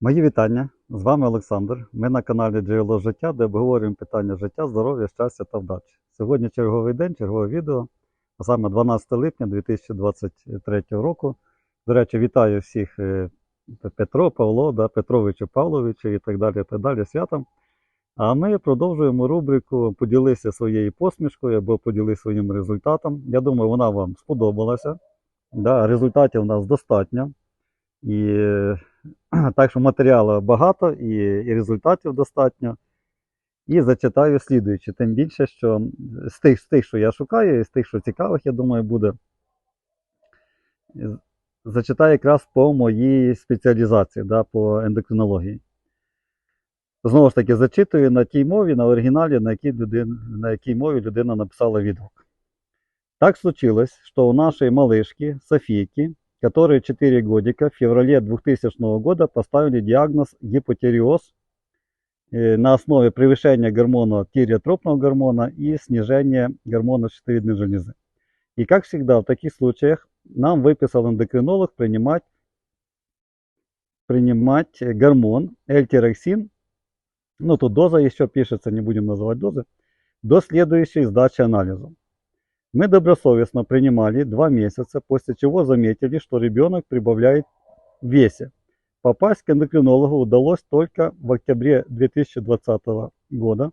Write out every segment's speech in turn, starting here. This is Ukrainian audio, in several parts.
Мої вітання. З вами Олександр. Ми на каналі Джерело життя, де обговорюємо питання життя, здоров'я, щастя та вдачі. Сьогодні черговий день, чергове відео, а саме 12 липня 2023 року. До речі, вітаю всіх е, Петро, Павло, да, Петровичу, Павловичу і так далі, так далі святом. А ми продовжуємо рубрику Поділися своєю посмішкою або поділися своїм результатом. Я думаю, вона вам сподобалася. Да, результатів у нас достатньо. І е, так що матеріалу багато і, і результатів достатньо. І зачитаю слідуючи. Тим більше, що з тих, з тих, що я шукаю, і з тих, що цікавих, я думаю, буде. Зачитаю якраз по моїй спеціалізації, да, по ендокринології. Знову ж таки, зачитую на тій мові, на оригіналі, на якій, людин, на якій мові людина написала відгук. Так случилось, что у нашей малышки Софийки, которой 4 годика, в феврале 2000 года поставили диагноз гипотериоз э, на основе превышения гормона тиреотропного гормона и снижения гормона щитовидной железы. И как всегда в таких случаях нам выписал эндокринолог принимать, принимать гормон L-тироксин, ну тут доза еще пишется, не будем называть дозы, до следующей сдачи анализа. Мы добросовестно принимали два месяца, после чего заметили, что ребенок прибавляет в весе. Попасть к эндокринологу удалось только в октябре 2020 года.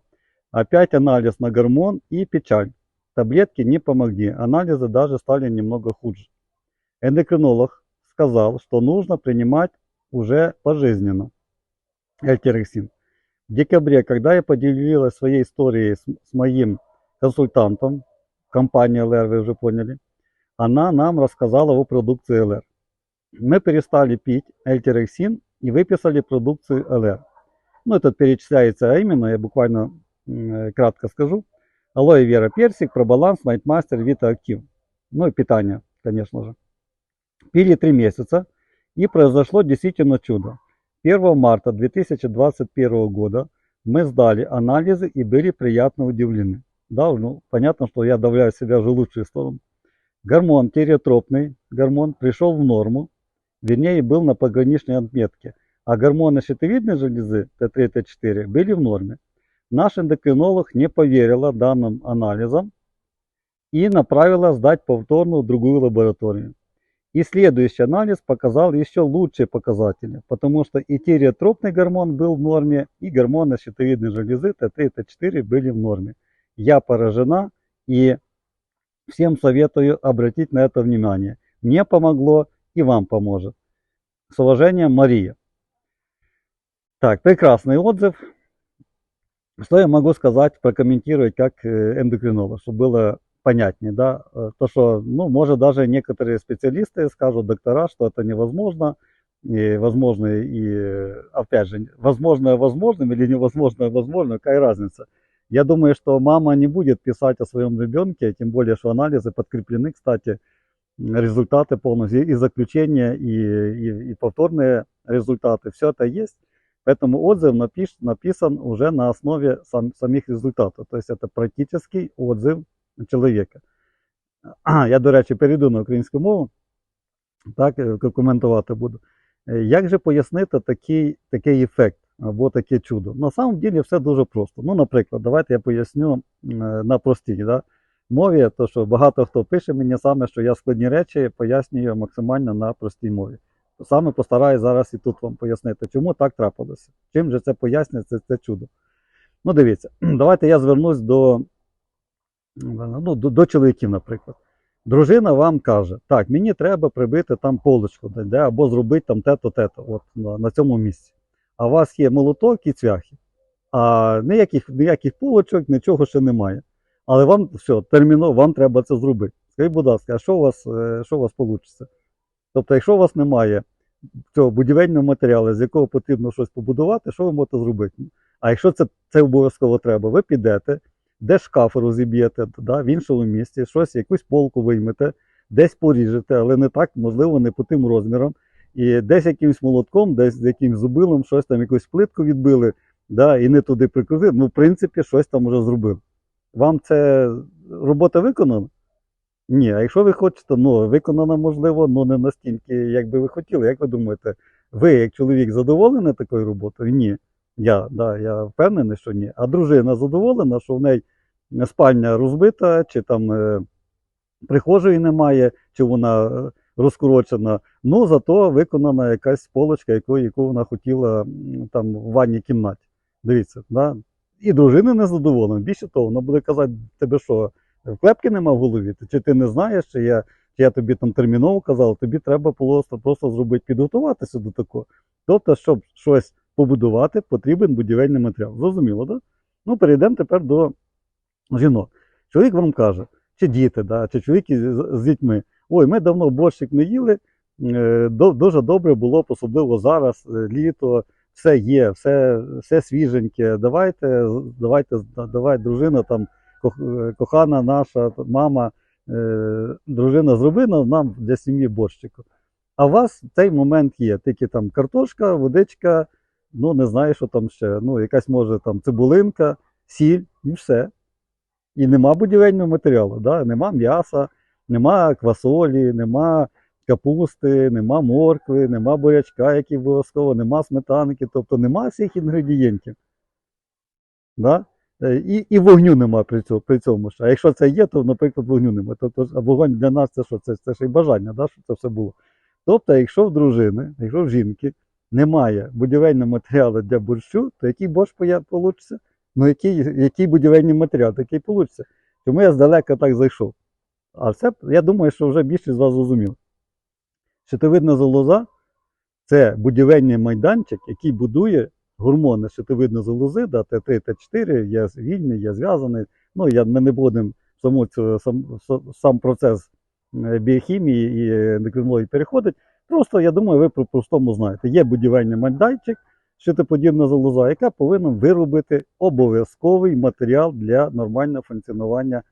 Опять анализ на гормон и печаль. Таблетки не помогли, анализы даже стали немного хуже. Эндокринолог сказал, что нужно принимать уже пожизненно эльтерексин. В декабре, когда я поделилась своей историей с, с моим консультантом, компания ЛР, вы уже поняли, она нам рассказала о продукции ЛР. Мы перестали пить эльтерексин и выписали продукцию ЛР. Ну, это перечисляется, а именно, я буквально кратко скажу. Алоэ вера персик, пробаланс, найтмастер, вита актив. Ну и питание, конечно же. Пили три месяца, и произошло действительно чудо. 1 марта 2021 года мы сдали анализы и были приятно удивлены. Да, ну, понятно, что я давляю себя уже лучшую сторону. Гормон тиреотропный, гормон пришел в норму, вернее был на пограничной отметке, а гормоны щитовидной железы Т3 Т4 были в норме. Наш эндокринолог не поверила данным анализам и направила сдать повторно в другую лабораторию. И следующий анализ показал еще лучшие показатели, потому что и тиреотропный гормон был в норме, и гормоны щитовидной железы Т3 Т4 были в норме. Я поражена и всем советую обратить на это внимание. Мне помогло и вам поможет. С уважением, Мария. Так, прекрасный отзыв. Что я могу сказать, прокомментировать как э, эндокринолог, чтобы было понятнее, да, Э, то, что, ну, может, даже некоторые специалисты скажут, доктора, что это невозможно, и возможно, и, э, опять же, возможное возможным или невозможное возможно, какая разница. Я думаю, что мама не будет писать о своем ребенке, тем более, что анализы подкреплены, кстати, м, результаты полностью, и заключения, и, и, и повторные результаты, все это есть. Поэтому отзыв напиш- написан уже на основе сам- самих результатов. То есть это практический отзыв чоловіка. А, Я, до речі, перейду на українську мову, так, е, коментувати буду. Е, Як же пояснити такий, такий ефект Або таке чудо? На самом деле все дуже просто. Ну, наприклад, давайте я поясню на простій да, мові, то що багато хто пише мені саме, що я складні речі пояснюю максимально на простій мові. Саме постараюсь зараз і тут вам пояснити, чому так трапилося. Чим же це пояснює це, чудо. Ну, дивіться, давайте я звернусь до, ну, до, до чоловіків, наприклад. Дружина вам каже, так, мені треба прибити там полочку, де, або зробити там те-то, те-то, от на, на цьому місці. А у вас є молоток і цвяхи, а ніяких, ніяких полочок, нічого ще немає. Але вам все, терміново, вам треба це зробити. Скажіть, будь ласка, а що у вас, е, що у вас вийде? Тобто, якщо у вас немає цього будівельного матеріалу, з якого потрібно щось побудувати, що ви можете зробити? А якщо це, це обов'язково треба, ви підете, де шкаф розіб'єте да, в іншому місці, щось, якусь полку виймете, десь поріжете, але не так, можливо, не по тим розмірам. І десь якимось молотком, десь з якимось зубилом, щось там, якусь плитку відбили, да, і не туди прикрутили. Ну, в принципі, щось там вже зробили. Вам це робота виконана? Ні, а якщо ви хочете, ну, виконана, можливо, ну не настільки, як би ви хотіли. Як ви думаєте, Ви, як чоловік, задоволений такою роботою? Ні. Я, да, я впевнений, що ні. А дружина задоволена, що в неї спальня розбита, чи там е, прихожої немає, чи вона е, розкорочена. Ну, зато виконана якась полочка, яку, яку вона хотіла там в ванній кімнаті. Дивіться, да? і дружина не задоволена. Більше того, вона буде казати, тебе що, клепки нема в голові? Чи ти не знаєш, чи я, чи я тобі там терміново казав, тобі треба просто, просто зробити, підготуватися до такого. Тобто, щоб щось побудувати, потрібен будівельний матеріал. Зрозуміло, так? Да? Ну, перейдемо тепер до жінок. Чоловік вам каже, чи діти, да, чи чоловіки з, з дітьми. Ой, ми давно борщик не їли, е, дуже добре було, б, особливо зараз, е, літо, все є, все, все свіженьке. Давайте, давайте, давай, дружина там, е, кохана наша, мама, дружина, зроби нам- нам для сім'ї борщику. А у вас цей момент є. Тільки там картошка, водичка, ну не знаю, що там ще. Ну, якась може там цибулинка, сіль і все. І нема будівельного матеріалу, да? нема м'яса, нема квасолі, нема капусти, нема моркви, нема бурячка, який обов'язково, нема сметанки, тобто нема всіх інгредієнтів. Да? Е, І, і вогню нема при цьому, при цьому ще. А якщо це є, то, наприклад, вогню нема. Тобто, а вогонь для нас це що? Це, це ж і бажання, да? щоб це все було. Тобто, якщо в дружини, якщо в жінки немає будівельного матеріалу для борщу, то який борщ вийде? Ну, який, який будівельний матеріал, такий вийде. Тому я здалека так зайшов. А це, я думаю, що вже більшість з вас зрозуміло. Щитовидна залоза це будівельний майданчик, який будує гормони щитовидної залози, да, Т3, Т4, є вільний, є зв'язаний. Ну, я, ми не будемо саму сам, сам процес е, біохімії і ендокринології переходити. Просто, я думаю, ви по-простому знаєте. Є будівельний майданчик, щитоподібна залоза, яка повинна виробити обов'язковий матеріал для нормального функціонування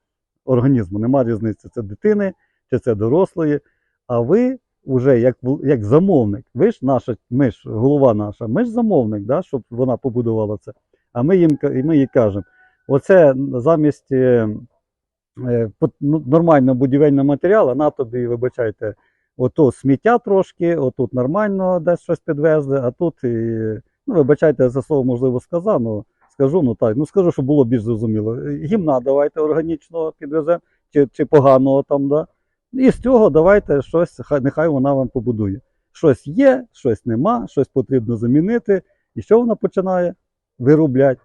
організму. Нема різниці, це дитини чи це дорослої. А ви вже як, як замовник, ви ж наша, ми ж голова наша, ми ж замовник, да, щоб вона побудувала це. А ми їм ми їй кажемо: оце замість е, е, ну, нормального будівельного матеріалу, на тобі, вибачайте, ото сміття трошки, отут нормально десь щось підвезли, а тут, і, ну, вибачайте, за слово можливо сказав, ну, скажу, ну так, ну скажу, щоб було більш зрозуміло. Гімна давайте органічного підвеземо, чи, чи поганого там, да. І з цього давайте щось, хай, нехай вона вам побудує. Щось є, щось нема, щось потрібно замінити. І що вона починає виробляти?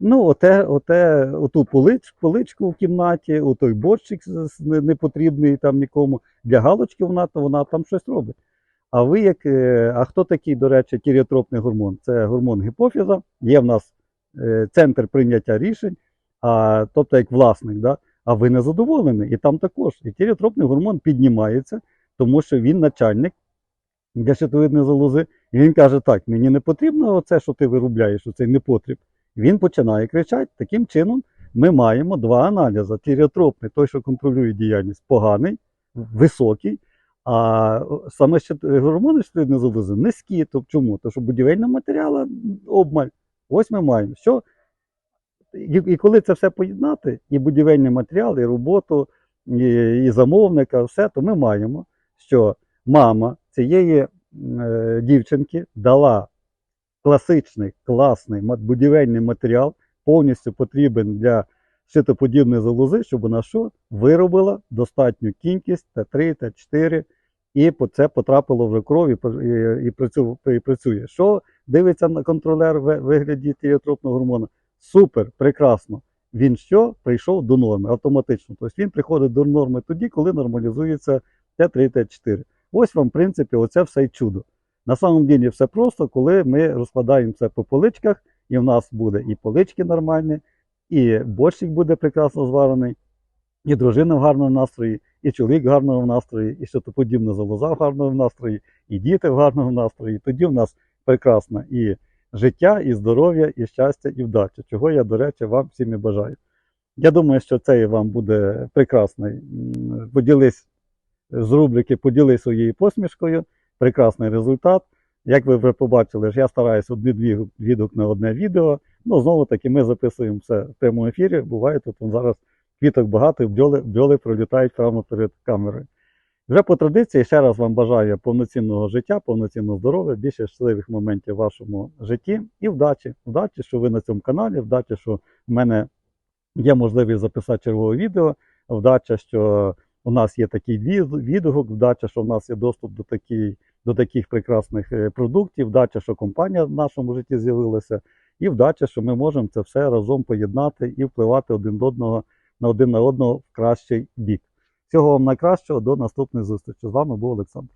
Ну, оте, оте, оту полич, поличку в кімнаті, отой борщик непотрібний там нікому. Для галочки вона, то вона там щось робить. А ви як. е, А хто такий, до речі, тіріотропний гормон? Це гормон гіпофіза. Є в нас центр прийняття рішень, а, тобто як власник, да? а ви не задоволені. І там також. І тіріотропний гормон піднімається, тому що він начальник для щитовидної залози. І він каже: так, мені не потрібно оце, що ти виробляєш, оцей непотріб. Він починає кричати. Таким чином, ми маємо два аналізи: тіріотропний, той, що контролює діяльність, поганий, високий. А саме щит- гормони щитовидної залози низькі. Тобто чому? Тому що будівельного матеріалу обмаль. Ось ми маємо. Що? І, і коли це все поєднати, і будівельний матеріал, і роботу, і, і замовника, все, то ми маємо, що мама цієї е, дівчинки дала класичний, класний будівельний матеріал, повністю потрібен для щитоподібної залози, щоб вона що? Виробила достатню кількість Т3, Т4, і по- це потрапило вже кров і, і, і, і працює. Що дивиться на контролер вигляді тіреотропного гормону? Супер, прекрасно. Він що? Прийшов до норми автоматично. Тобто він приходить до норми тоді, коли нормалізується Т3, Т4. Ось вам, в принципі, оце все й чудо. На самом деле все просто, коли ми розкладаємо це по поличках, і в нас буде і полички нормальні, і борщик буде прекрасно зварений, і дружина в гарному настрої, і чоловік в гарному настрої, і щитоподібна залоза в гарному настрої, і діти в гарному настрої. Тоді в нас прекрасно і життя, і здоров'я, і щастя, і вдача, чого я, до речі, вам всім і бажаю. Я думаю, що це вам буде прекрасний. Поділись з рубрики Поділись своєю посмішкою. Прекрасний результат. Як ви вже побачили, я стараюся один відгук на одне відео. Ну, знову таки, ми записуємо все в прямому ефірі. Буває тут зараз квіток багато, бджоли, бджоли пролітають прямо перед камерою. Вже по традиції ще раз вам бажаю повноцінного життя, повноцінного здоров'я, більше щасливих моментів в вашому житті і вдачі. Вдачі, що ви на цьому каналі, вдачі, що в мене є можливість записати чергове відео, вдача, що у нас є такий від- відгук, вдача, що в нас є доступ до, такий, до таких прекрасних е, продуктів, вдача, що компанія в нашому житті з'явилася, і вдача, що ми можемо це все разом поєднати і впливати один до одного на один на одного в кращий бік. Всього вам найкращого, до наступної зустрічі. З вами був Олександр.